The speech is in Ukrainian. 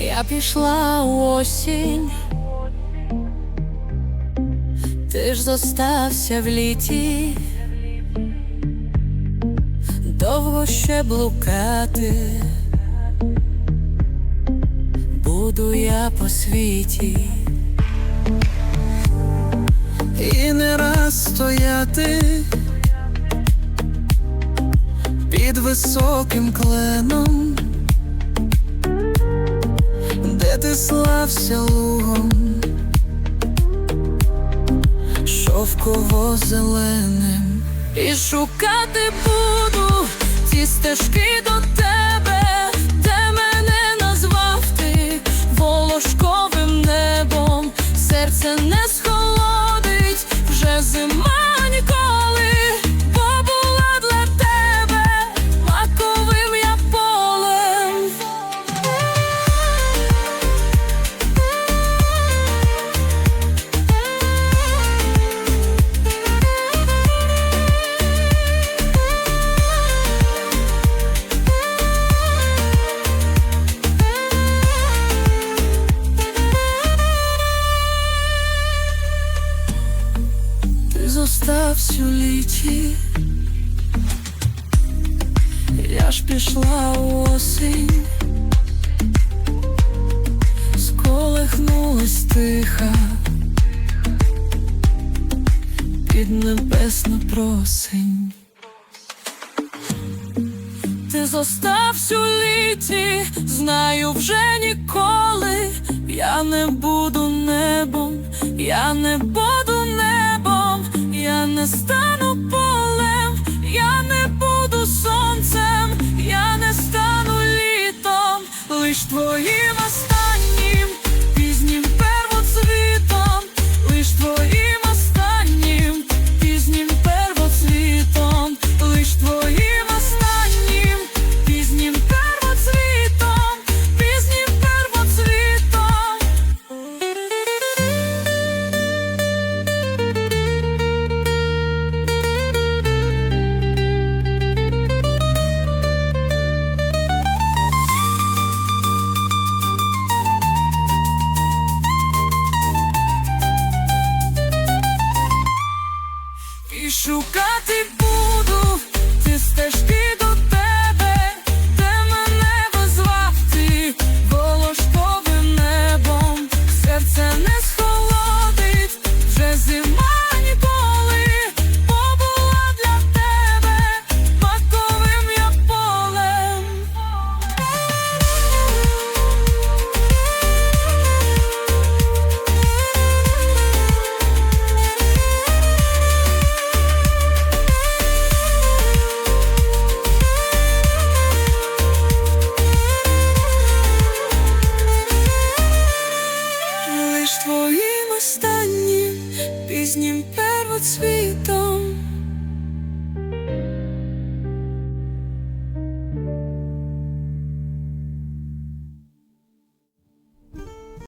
Я пішла у осінь, ти ж зостався в літі, довго ще блукати, буду я по світі. І не раз стояти під високим кленом, слався лугом, шовково зеленим, І шукати буду ці стежки до тебе, у літі, я ж пішла у осінь, сколихнулась тиха. Під небесну просень. Ти зостався у літі, знаю вже ніколи. Я не буду небом, я не буду я не стану полем, шукати just the